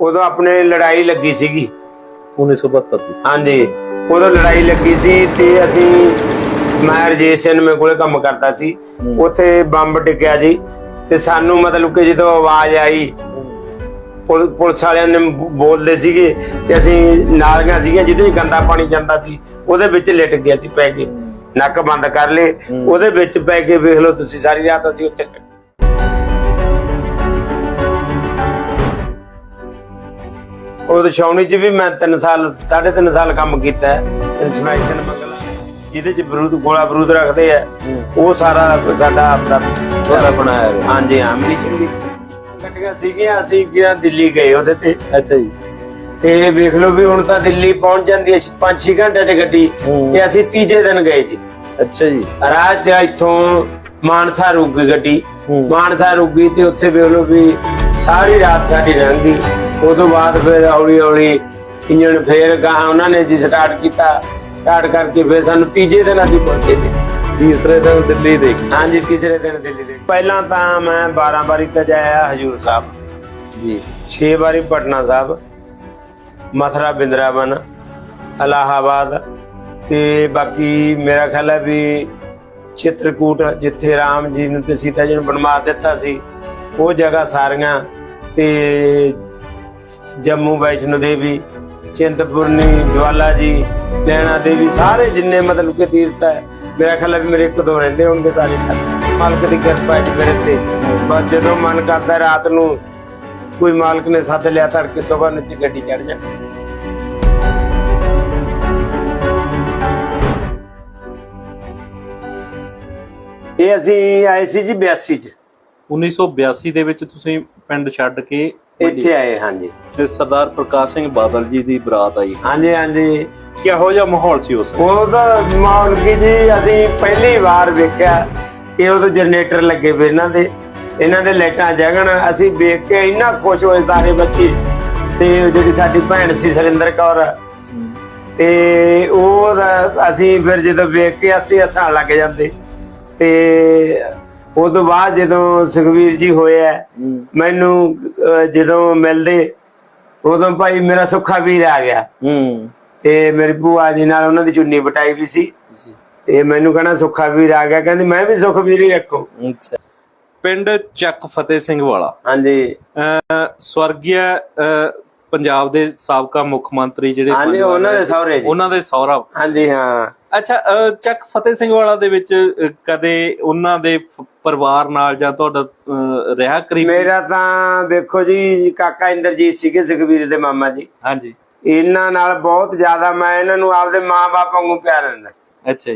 ਉਦੋਂ ਆਪਣੇ ਲੜਾਈ ਲੱਗੀ ਸੀਗੀ। 1972 ਦੀ। ਹਾਂਜੀ। ਉਦੋਂ ਲੜਾਈ ਲੱਗੀ ਸੀ ਤੇ ਅਸੀਂ ਮੈਂ ਰਜੇਸ਼ ਸਿੰਘ ਮੇ ਕੋਲੇ ਕੰਮ ਕਰਦਾ ਸੀ। ਉੱਥੇ ਬੰਬ ਡਿੱਗਿਆ ਜੀ ਤੇ ਸਾਨੂੰ ਮਤਲਬ ਕਿ ਜਦੋਂ ਆਵਾਜ਼ ਆਈ ਪੁਲ- ਪੁਲਿਸ ਵਾਲਿਆਂ ਨੇ ਬੋਲਦੇ ਸੀਗੇ ਤੇ ਅਸੀਂ ਨਾਲੀਆਂ ਸੀਗੀਆਂ ਜਿਹਦੇ 'ਚ ਗੰਦਾ ਪਾਣੀ ਜਾਂਦਾ ਸੀ ਉਹਦੇ ਵਿੱਚ ਲਿਟ ਗਿਆ ਸੀ ਪੈ ਕੇ। ਨੱਕ ਬੰਦ ਕਰ ਲਏ। ਉਹਦੇ ਵਿੱਚ ਪੈ ਕੇ ਵੇਖ ਲਓ ਤੁਸੀਂ ਸਾਰੀ ਰਾਤ ਅਸੀਂ ਉੱਥੇ ਉਹ ਛਾਉਣੀ 'ਚ ਵੀ ਮੈਂ 3 ਸਾਲ 3.5 ਸਾਲ ਕੰਮ ਕੀਤਾ ਇਨਸਪੈਕਸ਼ਨ ਮੰਗਲਾ। ਜਿਹਦੇ 'ਚ ਬਰੂਦ ਗੋਲਾ ਬਰੂਦ ਰੱਖਦੇ ਆ ਉਹ ਸਾਰਾ ਸਾਡਾ ਆਪਦਾ ਬਣਾਇਆ ਹੋਇਆ। ਹਾਂਜੀ ਹਾਂ ਮਨੀ ਚੰਗੀ ਗੱਡੀਆਂ ਸੀਗੀਆਂ ਅਸੀਂ ਗਿਆ ਦਿੱਲੀ ਗਏ ਉਹਦੇ ਤੇ। ਅੱਛਾ ਜੀ। ਤੇ ਵੇਖ ਲਓ ਵੀ ਹੁਣ ਤਾਂ ਦਿੱਲੀ ਪਹੁੰਚ ਜਾਂਦੀ ਹੈ 5-6 ਘੰਟੇ ਦੀ ਗੱਡੀ। ਹੂੰ। ਤੇ ਅਸੀਂ ਤੀਜੇ ਦਿਨ ਗਏ ਜੀ। ਅੱਛਾ ਜੀ। 'ਚ ਇੱਥੋਂ ਮਾਨਸਾ ਰੁਕ ਗਈ ਗੱਡੀ। ਹੂੰ। ਮਾਨਸਾ ਰੁਕ ਗਈ ਤੇ ਉੱਥੇ ਵੇਖ ਲਓ ਵੀ ਸਾਰੀ ਰਾਤ ਸਾਡੀ ਲੰਘ ਗਈ। ਉਦੋਂ ਬਾਅਦ ਫਿਰ ਹੌਲੀ ਹੌਲੀ ਇੰਜਣ ਫੇਰ ਗਾਂ ਉਹਨਾਂ ਨੇ ਜੀ ਸਟਾਰਟ ਕੀਤਾ। ਸਟਾਰਟ ਕਰਕੇ ਫਿਰ ਸਾਨੂੰ ਤੀਜੇ ਦਿਨ ਅਸੀਂ ਪਹੁੰਚੇ ਜੀ। ਤੀਸਰੇ ਦਿਨ ਦਿੱਲੀ ਦੇਖੀ ਹਾਂਜੀ ਤੀਸਰੇ ਦਿਨ ਦਿੱਲੀ ਦੇ। ਪਹਿਲਾਂ ਤਾਂ ਮੈਂ 12 ਵਾਰੀ ਤਾਂ ਜਾਇਆ ਹਜੂਰ ਸਾਹਿਬ। ਜੀ। 6 ਵਾਰੀ ਪਟਨਾ ਸਾਹਿਬ ਮਥੁਰਾ ਬਿੰਦਰਾਵਨ ਇਲਾਹਾਬਾਦ ਤੇ ਬਾਕੀ ਮੇਰਾ ਖਿਆਲ ਹੈ ਵੀ ਚਿੱਤਰਕੂਟ ਜਿੱਥੇ ਰਾਮ ਜੀ ਨੂੰ ਤੇ ਸੀਤਾ ਜੀ ਨੂੰ ਬਣਵਾ ਦਿੱਤਾ ਸੀ ਉਹ ਜਗ੍ਹਾ ਸਾਰੀਆਂ ਤੇ ਜੰਮੂ ਵੈਸ਼ਨੋ ਦੇਵੀ, ਚਿੰਤਪੁਰਨੀ, ਜਵਾਲਾ ਜੀ, ਨੈਣਾ ਦੇਵੀ, ਸਾਰੇ ਜਿੰਨੇ ਮਤਲਬ ਕਿ ਤੀਰਥ ਹੈ, ਮੇਰਾ ਖਿਆਲ ਹੈ ਵੀ ਮੇਰੇ ਇੱਕ ਦੋ ਰਹਿੰਦੇ ਹੋਣਗੇ ਸਾਰੇ ਮਾਲਕ ਦੀ ਕਿਰਪਾ ਹੈ ਮੇਰੇ ਤੇ। ਬਸ ਜਦੋਂ ਮਨ ਕਰਦਾ ਰਾਤ ਨੂੰ ਕੋਈ ਮਾਲਕ ਨੇ ਸੱਦ ਲਿਆ ਤੜਕੇ ਸਵੇਰ ਨੂੰ ਗੱਡੀ ਚੜ ਜਾ। ਇਹ ਅਸੀਂ ਆਏ ਸੀ ਜੀ 82 ਚ। 1982 ਦੇ ਵਿੱਚ ਤੁਸੀਂ ਪਿੰਡ ਛੱਡ ਕੇ ਇੱਥੇ ਆਏ ਹਾਂਜੀ। ਤੇ ਸਰਦਾਰ ਪ੍ਰਕਾਸ਼ ਸਿੰਘ ਬਾਦਲ ਜੀ ਦੀ ਬਰਾਤ ਆਈ। ਹਾਂਜੀ ਹਾਂਜੀ। ਕਿਹੋ ਜਿਹਾ ਮਾਹੌਲ ਸੀ ਉਸ? ਉਹਦਾ ਮੌਲਕੀ ਜੀ ਅਸੀਂ ਪਹਿਲੀ ਵਾਰ ਵੇਖਿਆ ਕਿ ਉਹ ਜਨਰੇਟਰ ਲੱਗੇ ਵੇ ਇਹਨਾਂ ਦੇ। ਇਹਨਾਂ ਦੇ ਲਾਈਟਾਂ ਜਗਣ ਅਸੀਂ ਵੇਖ ਕੇ ਇੰਨਾ ਖੁਸ਼ ਹੋਏ ਸਾਰੇ ਬੱਚੇ। ਤੇ ਜਿਹੜੀ ਸਾਡੀ ਭੈਣ ਸੀ ਸਰਿੰਦਰ ਕੌਰ ਤੇ ਉਹ ਅਸੀਂ ਫਿਰ ਜਦੋਂ ਵੇਖ ਕੇ ਅਸੀਂ ਹੱਸਣ ਲੱਗ ਜਾਂਦੇ। ਤੇ ਉਹ ਤੋਂ ਬਾਅਦ ਜਦੋਂ ਸੁਖਵੀਰ ਜੀ ਹੋਇਆ ਮੈਨੂੰ ਜਦੋਂ ਮਿਲਦੇ ਉਦੋਂ ਭਾਈ ਮੇਰਾ ਸੁੱਖਾ ਵੀਰ ਆ ਗਿਆ। ਹੂੰ। ਤੇ ਮੇਰੀ ਭੂਆ ਜੀ ਨਾਲ ਉਹਨਾਂ ਦੀ ਚੁੰਨੀ ਬਟਾਈ ਵੀ ਸੀ। ਜੀ। ਤੇ ਮੈਨੂੰ ਕਹਣਾ ਸੁੱਖਾ ਵੀਰ ਆ ਗਿਆ ਕਹਿੰਦੀ ਮੈਂ ਵੀ ਸੁਖ ਵੀਰ ਹੀ ਰੱਖੋ। ਅੱਛਾ। ਪਿੰਡ ਚੱਕ ਫਤਿਹ ਸਿੰਘ ਵਾਲਾ। ਹਾਂਜੀ। ਅਹ ਸਵਰਗੀ ਅਹ ਪੰਜਾਬ ਦੇ ਸਾਬਕਾ ਮੁੱਖ ਮੰਤਰੀ ਜਿਹੜੇ ਹਾਂਜੀ ਉਹਨਾਂ ਦੇ ਸਹੁਰੇ ਜੀ। ਉਹਨਾਂ ਦੇ ਸਹੁਰਾ। ਹਾਂਜੀ ਹਾਂ। ਅੱਛਾ ਚੱਕ ਫਤਿਹ ਸਿੰਘ ਵਾਲਾ ਦੇ ਵਿੱਚ ਕਦੇ ਉਹਨਾਂ ਦੇ ਪਰਿਵਾਰ ਨਾਲ ਜਾਂ ਤੁਹਾਡਾ ਰਿਹਾ ਕਰੀਬ? ਮੇਰਾ ਤਾਂ ਦੇਖੋ ਜੀ ਕਾਕਾ ਇੰਦਰਜੀਤ ਸੀਗੇ ਸੁਖਵੀਰ ਦੇ ਮਾਮਾ ਜੀ। ਹਾਂਜੀ। ਇਹਨਾਂ ਨਾਲ ਬਹੁਤ ਜ਼ਿਆਦਾ ਮੈਂ ਇਹਨਾਂ ਨੂੰ ਆਪਦੇ ਮਾਂ-ਬਾਪ ਵਾਂਗੂ ਪਿਆਰ ਦਿੰਦਾ। ਅੱਛਾ